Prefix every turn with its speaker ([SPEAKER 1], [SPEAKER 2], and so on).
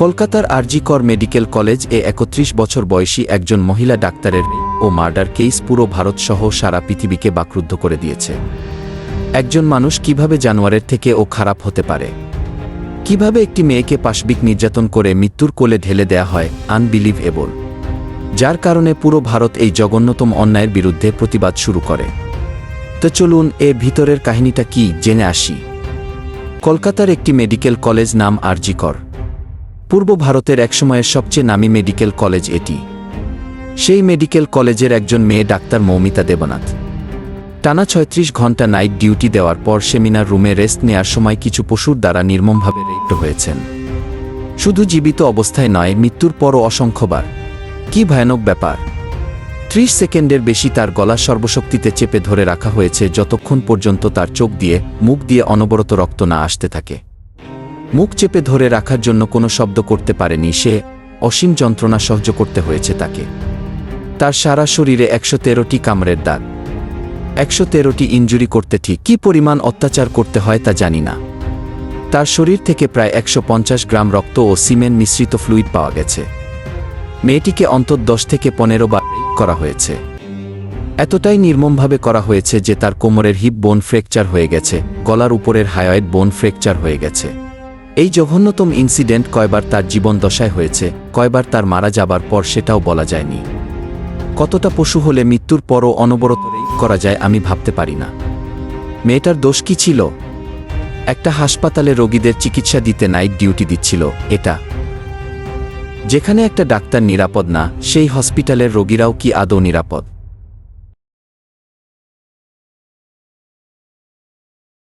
[SPEAKER 1] কলকাতার RG Kar medical college এ একত্রিশ বছর বয়সী একজন মহিলা ডাক্তারের ও মার্ডার কেস পুরো ভারতসহ সারা পৃথিবীকে বাকরুদ্ধ করে দিয়েছে। একজন মানুষ কীভাবে জানোয়ারের থেকে ও খারাপ হতে পারে? কীভাবে একটি মেয়েকে পাশবিক নির্যাতন করে মৃত্যুর কোলে ঢেলে দেয়া হয়? Unbelievable. যার কারণে পুরো ভারত এই জঘন্যতম অন্যায়ের বিরুদ্ধে প্রতিবাদ শুরু করে। তো চলুন এ ভিতরের কাহিনীটা কি, জেনে আসি। কলকাতার একটি মেডিকেল কলেজ নাম আরজিকর। পূর্ব ভারতের একসময়ের সবচেয়ে নামী মেডিকেল কলেজ এটি। সেই মেডিকেল কলেজের একজন মেয়ে ডাক্তার মৌমিতা দেবনাথ। টানা ছয়ত্রিশ ঘণ্টা নাইট ডিউটি দেওয়ার পর সেমিনার রুমে রেস্ট নেয়ার সময় কিছু পশুর দ্বারা নির্মমভাবে রেপ্ট হয়েছেন। শুধু জীবিত অবস্থায় নয়, মৃত্যুর পরও অসংখ্যবার। কি ভয়ানক ব্যাপার। ত্রিশ সেকেন্ডের বেশি তার গলা সর্বশক্তিতে চেপে ধরে রাখা হয়েছে, যতক্ষণ পর্যন্ত তার চোখ দিয়ে, মুখ দিয়ে অনবরত রক্ত না আসতে থাকে। মুখ চেপে ধরে রাখার জন্য কোনো শব্দ করতে পারেনি সে, অসীম যন্ত্রণা সহ্য করতে হয়েছে তাকে। তার সারা শরীরে একশো তেরোটি কামড়ের দাগ। একশো তেরোটি ইঞ্জুরি করতে ঠিক কী পরিমাণ অত্যাচার করতে হয় তা জানি না। তার শরীর থেকে প্রায় একশো পঞ্চাশ গ্রাম রক্ত ও সিমেন্ট মিশ্রিত ফ্লুইড পাওয়া গেছে। মেয়েটিকে অন্তত দশ থেকে পনেরো বার করা হয়েছে। এতটাই নির্মমভাবে করা হয়েছে যে তার কোমরের হিপ বোন ফ্র্যাকচার হয়ে গেছে, গলার উপরের হায়য়েড বোন ফ্র্যাকচার হয়ে গেছে। এই জঘন্যতম ইনসিডেন্ট কয়বার তার জীবন দশায় হয়েছে, কয়বার তার মারা যাবার পর সেটাও বলা যায়নি। কতটা পশু হলে মৃত্যুর পরও অনবরত করা যায় আমি ভাবতে পারি না। মেয়েটার দোষ কি ছিল? একটা হাসপাতালে রোগীদের চিকিৎসা দিতে নাইট ডিউটি দিচ্ছিল, এটা। যেখানে একটা ডাক্তার নিরাপদ না, সেই হসপিটালের রোগীরাও কি আদৌ নিরাপদ?